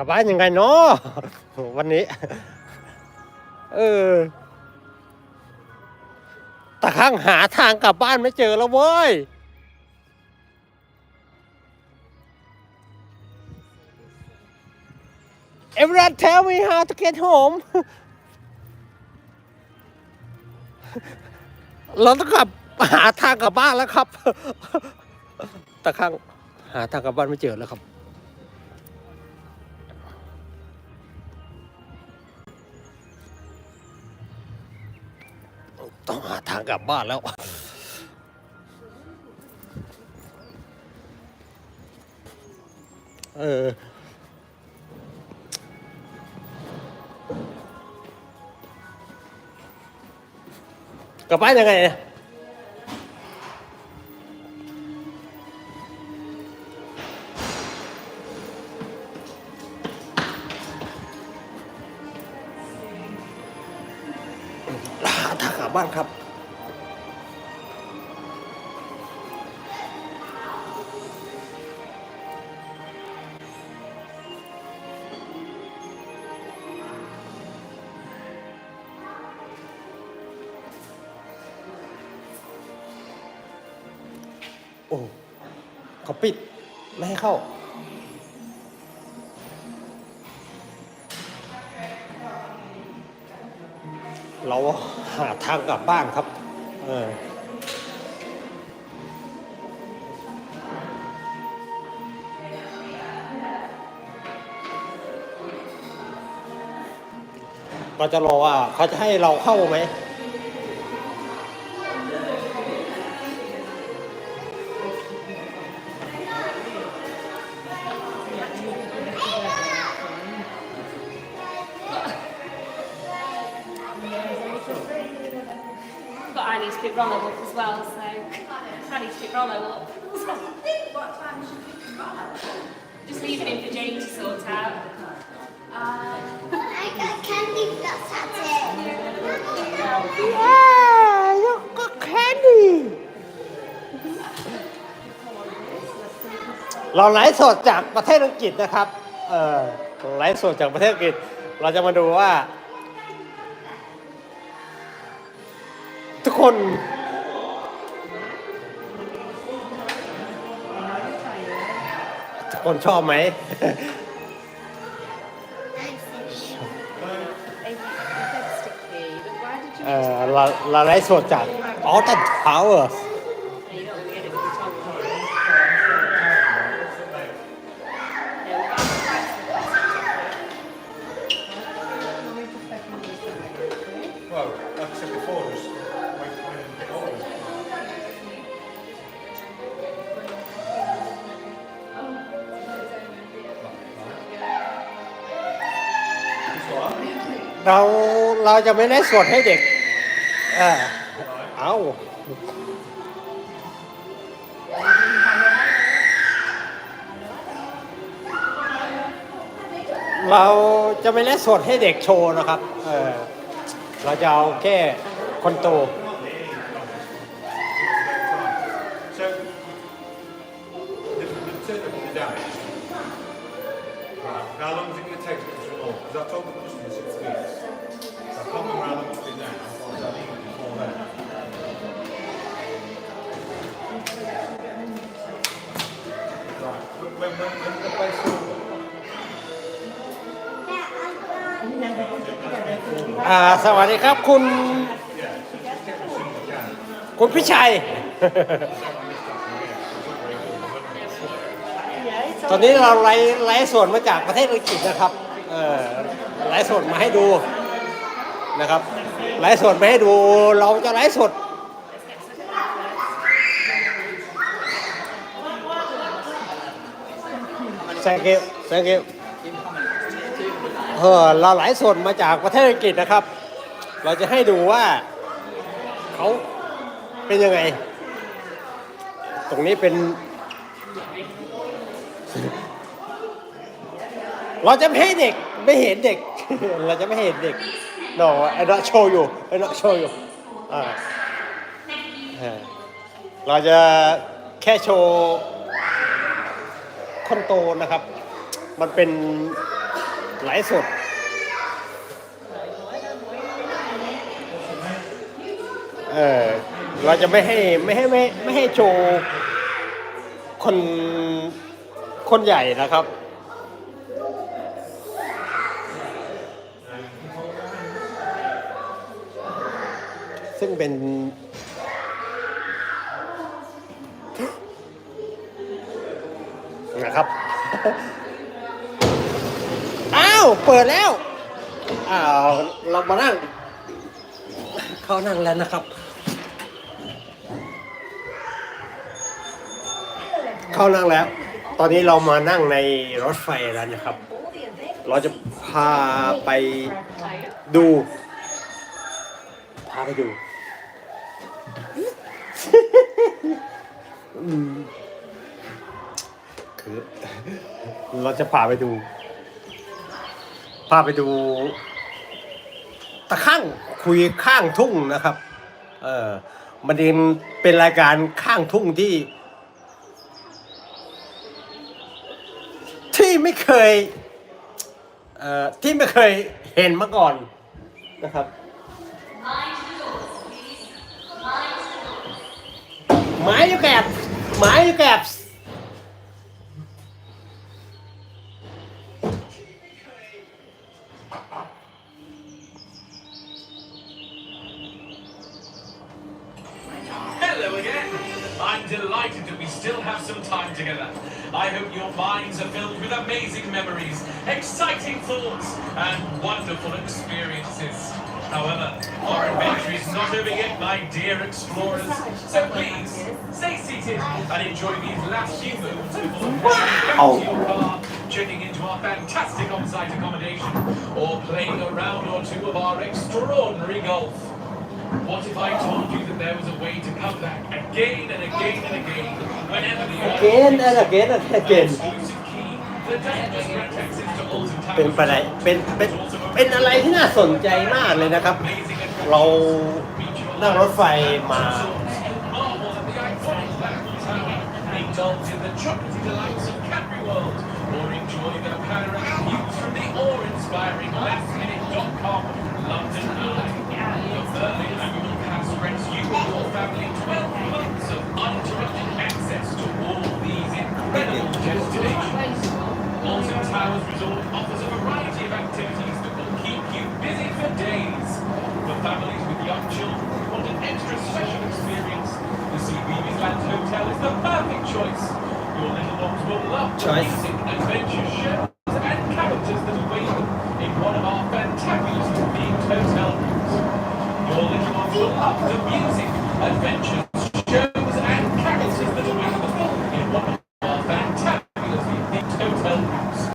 กลับบ้านยังไงเนาะวันนี้เออตะข้างหาทางกลับบ้านไม่เจอแล้วเว้ยเอเวอร์ด์เทล e ีฮา to ตเกตโฮมเราต้องกลับหาทางกลับบ้านแล้วครับตะข้างหาทางกลับบ้านไม่เจอแล้วครับต้องหาทางกลับบ้านแล้ว เออ กลับบ้านยังไงเนี่ยหาทางหาบ้านครับ โอ้ เขาปิดไม่ให้เข้าเราหาทางกลับบ้านครับเออเราจะรอว่าเขาจะให้เราเข้าไหม needs to put Rollo up as well, so I need to put Rollo up. what time should we p u Rollo Just l e a v i n g h i m for Jane to sort out. Um, I got candy that's at it. Yeah, look, got candy. เราไลฟ์สดจากประเทศอังกฤษนะครับเออไลฟ์สดจากประเทศอังกฤษเราจะมาดูว่าทุกคนทุกคนชอบไหมเออเราเราได้สดจัดออตันทาวเวอร์ e e o t s เราเราจะไม่ได้สวดให้เด็ก เอ้าเราจะไม่ได้สวดให้เด็กโชว์นะครับเออเราจะเอาแค่คนโตเราลองสิงใชสวัสดีครับคุณ คุณพิชัย ตอนนี้เราไล่ไล่ส่วนมาจากประเทศอังกฤษนะครับไลฟ์สดมาให้ดูนะครับไลฟ์สดมาให้ดูเราจะไลฟ์สดแซงเกลแซงเกลเออเราไลฟ์สดมาจากประเทศอังกฤษนะครับ เราจะให้ดูว่าเขาเป็นยังไง ตรงนี้เป็นเราจะไม่ให้เด็ก ไม่เห็นเด็กเราจะไม่เห็นเด็ก n อไอ o นอโช w you I not s h o โชว์อ่าเราจะแค่โชว์คนโตนะครับ มันเป็นไหลสดเออเราจะไม่ให้ ไม่ให้ไม่ไม่ให้โชว์คนคนใหญ่นะครับซึ่งเป็นนะครับ อ้าว เปิดแล้ว อ้าว เรามานั่ง เขานั่งแล้วนะครับ เข้านั่งแล้ว ตอนนี้เรามานั่งในรถไฟแล้วนะครับ เราจะพาไปดู พาไปดูคือเราจะพาไปดู พาไปดูตะข้างคุยข้างทุ่งนะครับ เออมันเป็นรายการข้างทุ่งที่ ที่ไม่เคยเอ่อที่ไม่เคยเห็นมาก่อนนะครับไม้ยูแกบ Minecaps. Hello again. I'm delighted that we still have some time together. I hope your minds are filled with amazing memories, exciting thoughts, and wonderful experiences. However, our adventure is not over yet, my dear explorers. So please, stay seated and enjoy these last few moments before to your oh. car, checking into our fantastic on-site accommodation, or playing a round or two of our extraordinary golf. What if I told you that there was a way to come back again and again and again, whenever the Again and again and again. เป็นอะไร เป็น เป็น เป็นอะไรที่น่าสนใจมากเลยนะครับ เรานั่งรถไฟมา offers a variety of activities that will keep you busy for days. For families with young children who want an extra special experience, the Seabeebies Land Hotel is the perfect choice. Your little ones will love the music, adventure shows, and characters that await them in one of our fantabulous themed hotel rooms. Your little ones will love the music, adventure,